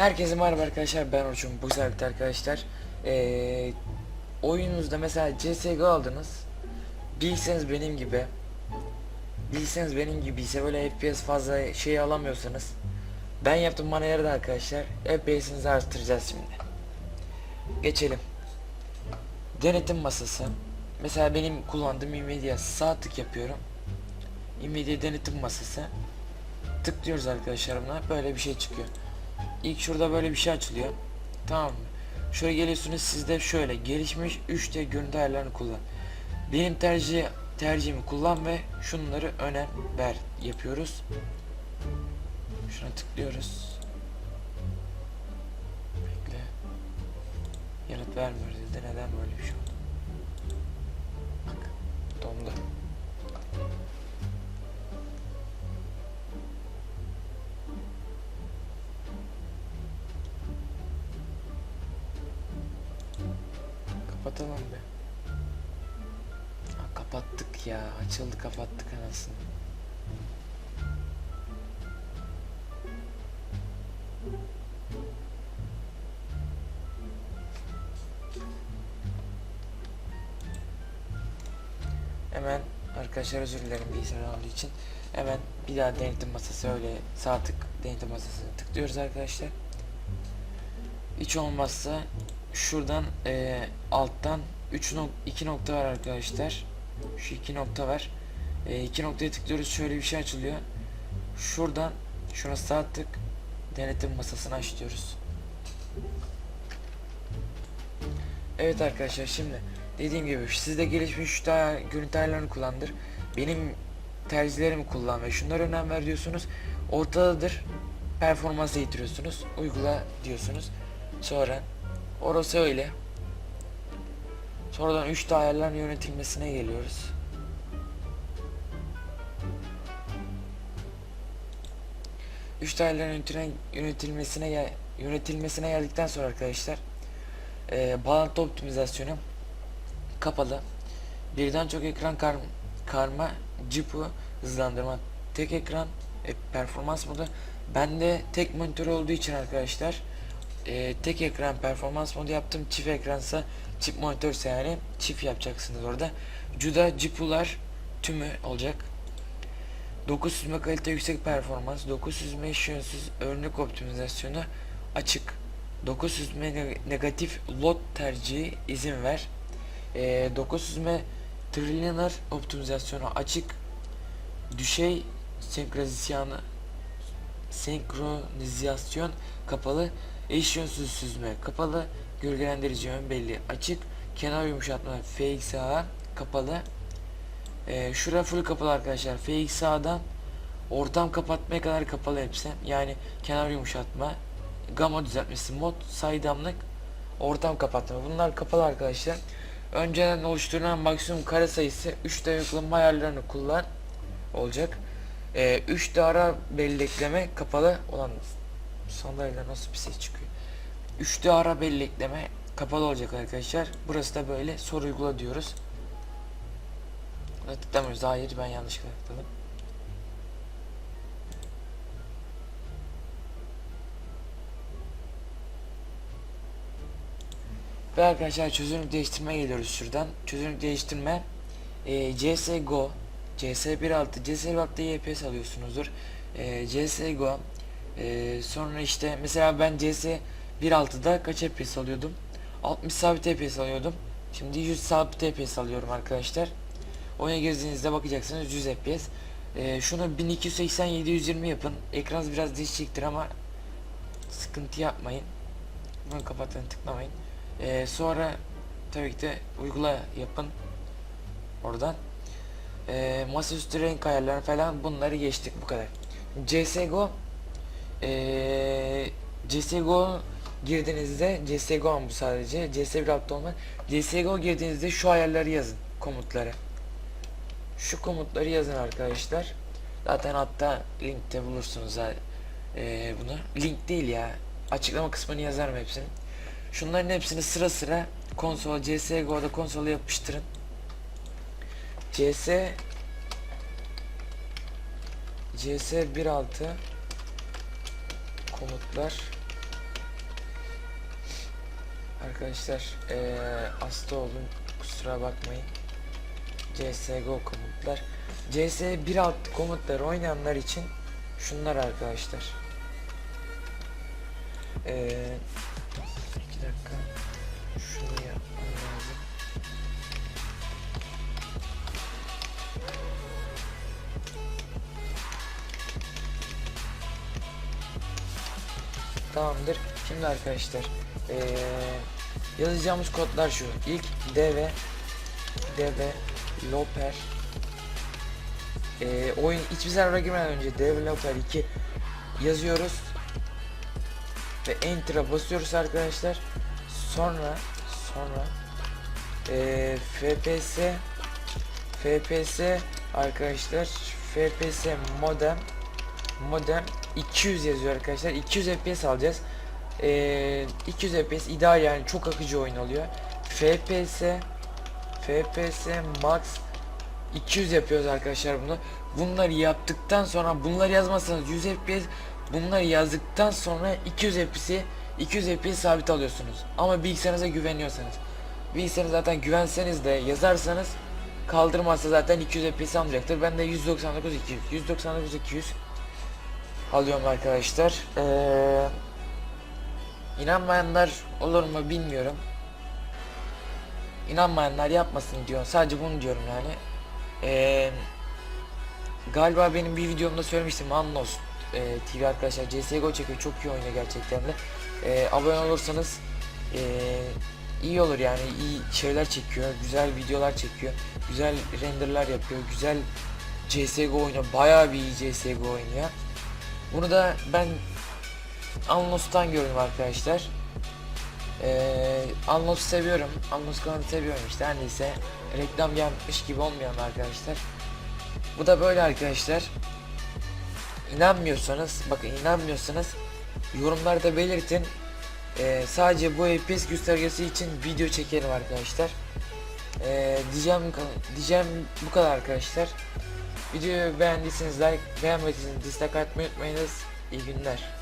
Herkese merhaba arkadaşlar? Ben Orçun bu sefer arkadaşlar. Ee, oyununuzda mesela CSGO aldınız. Bilseniz benim gibi. Bilseniz benim gibi ise böyle FPS fazla şey alamıyorsanız. Ben yaptım bana yaradı arkadaşlar. FPS'inizi arttıracağız şimdi. Geçelim. Denetim masası. Mesela benim kullandığım Nvidia sağ tık yapıyorum. Nvidia denetim masası. Tıklıyoruz arkadaşlar buna. Böyle bir şey çıkıyor İlk şurada böyle bir şey açılıyor. Tamam mı? Şöyle geliyorsunuz sizde şöyle gelişmiş 3D görüntü ayarlarını kullan. Benim tercih tercihimi kullan ve şunları önem ver yapıyoruz. Şuna tıklıyoruz. Bekle. Yanıt vermiyor dedi. Neden böyle bir şey oldu? Bak. Dondu. Kapatalım be. Ha, kapattık ya. Açıldı kapattık anasını. Hemen arkadaşlar özür dilerim bilgisayar aldığı için. Hemen bir daha denetim masası öyle sağ tık denetim masasını tıklıyoruz arkadaşlar. Hiç olmazsa şuradan eee, alttan 3 nok 2 nokta var arkadaşlar. Şu iki nokta var. Eee, iki noktaya tıklıyoruz şöyle bir şey açılıyor. Şuradan şuna sağ tık denetim masasını aç diyoruz. Evet arkadaşlar şimdi dediğim gibi sizde gelişmiş şu daha görüntü ayarlarını kullandır. Benim tercihlerimi kullan ve şunlara önem ver diyorsunuz. Ortadadır. Performansı yitiriyorsunuz. Uygula diyorsunuz. Sonra orası öyle. Sonradan 3 ayarların yönetilmesine geliyoruz. Üç yönetilen- yönetilmesine yönetilmesine geldikten sonra arkadaşlar eee bağlantı optimizasyonu kapalı. Birden çok ekran kar karma, GPU hızlandırma, tek ekran, e, performans modu. Bende tek monitör olduğu için arkadaşlar e, tek ekran performans modu yaptım. Çift ekransa çift monitörse yani çift yapacaksınız orada. CUDA GPU'lar tümü olacak. 9 süzme kalite yüksek performans, 9 süzme işyönsüz örnek optimizasyonu açık. 9 süzme ne- negatif lot tercihi izin ver. E, 9 süzme trilinear optimizasyonu açık. Düşey senkronizasyonu senkronizasyon kapalı. Eş yönsüz süzme kapalı. Gölgelendirici yön belli açık. Kenar yumuşatma FXA kapalı. Ee, şura full kapalı arkadaşlar. FXA'dan ortam kapatmaya kadar kapalı hepsi. Yani kenar yumuşatma, gamma düzeltmesi, mod, saydamlık, ortam kapatma. Bunlar kapalı arkadaşlar. Önceden oluşturulan maksimum kare sayısı 3D uygulama ayarlarını kullan olacak. Ee, 3D ara bellekleme kapalı olan sandalyeler nasıl bir ses çıkıyor. 3D ara bellekleme kapalı olacak arkadaşlar. Burası da böyle soru uygula diyoruz. Buna tıklamıyoruz. Hayır ben yanlışlıkla tıkladım. Ve arkadaşlar çözünürlük değiştirme geliyoruz şuradan. Çözünürlük değiştirme e, CSGO CS 1.6 CS 1.6'da YPS alıyorsunuzdur. E, CSGO e, sonra işte mesela ben CS 1.6'da kaç FPS alıyordum? 60 sabit FPS alıyordum. Şimdi 100 sabit FPS alıyorum arkadaşlar. Oyuna girdiğinizde bakacaksınız 100 FPS. E, şunu 1280 720 yapın. Ekran biraz değişecektir ama sıkıntı yapmayın. Bunu kapatın tıklamayın. E, sonra tabii ki de uygula yapın. Oradan e, masaüstü renk ayarları falan bunları geçtik bu kadar. CSGO e, CSGO girdiğinizde CSGO bu sadece CS 1.6 olmaz. CSGO girdiğinizde şu ayarları yazın komutları. Şu komutları yazın arkadaşlar. Zaten hatta linkte bulursunuz ha, e, bunu. Link değil ya. Açıklama kısmını yazarım hepsini. Şunların hepsini sıra sıra konsol CSGO'da konsola yapıştırın. CS CS 1.6 komutlar. Arkadaşlar ee, hasta oldum kusura bakmayın. CSGO komutlar. CS 1.6 komutları oynayanlar için şunlar arkadaşlar. Ee, 2 dakika. Şunu Tamamdır. Şimdi arkadaşlar eee, yazacağımız kodlar şu. İlk DV DV Loper eee, oyun hiçbir server'a girmeden önce Developer 2 yazıyoruz ve Enter'a basıyoruz arkadaşlar. Sonra sonra eee, FPS FPS arkadaşlar FPS modem modem 200 yazıyor arkadaşlar. 200 FPS alacağız. Ee, 200 FPS ideal yani çok akıcı oyun oluyor. FPS FPS max 200 yapıyoruz arkadaşlar bunu. Bunları yaptıktan sonra bunları yazmazsanız 100 FPS bunları yazdıktan sonra 200 FPS'i 200 FPS sabit alıyorsunuz. Ama bilgisayarınıza güveniyorsanız. Bilgisayarınıza zaten güvenseniz de yazarsanız kaldırmazsa zaten 200 FPS almayacaktır. Ben de 199 200 199 200 alıyorum arkadaşlar. Ee, inanmayanlar olur mu bilmiyorum. İnanmayanlar yapmasın diyor. Sadece bunu diyorum yani. Ee, galiba benim bir videomda söylemiştim. Annos e, TV arkadaşlar CSGO çekiyor. Çok iyi oynuyor gerçekten de. Ee, abone olursanız e, iyi olur yani. iyi şeyler çekiyor. Güzel videolar çekiyor. Güzel renderlar yapıyor. Güzel CSGO oynuyor. Bayağı bir iyi CSGO oynuyor. Bunu da ben Anlos'tan gördüm arkadaşlar. Ee, Anlos'u seviyorum. Anlos kanalı seviyorum işte. Her neyse reklam yapmış gibi olmayan arkadaşlar. Bu da böyle arkadaşlar. İnanmıyorsanız bakın inanmıyorsanız yorumlarda belirtin. Ee, sadece bu FPS göstergesi için video çekerim arkadaşlar. Ee, diyeceğim diyeceğim bu kadar arkadaşlar. Videoyu beğendiyseniz like, beğenmediyseniz dislike atmayı unutmayınız. İyi günler.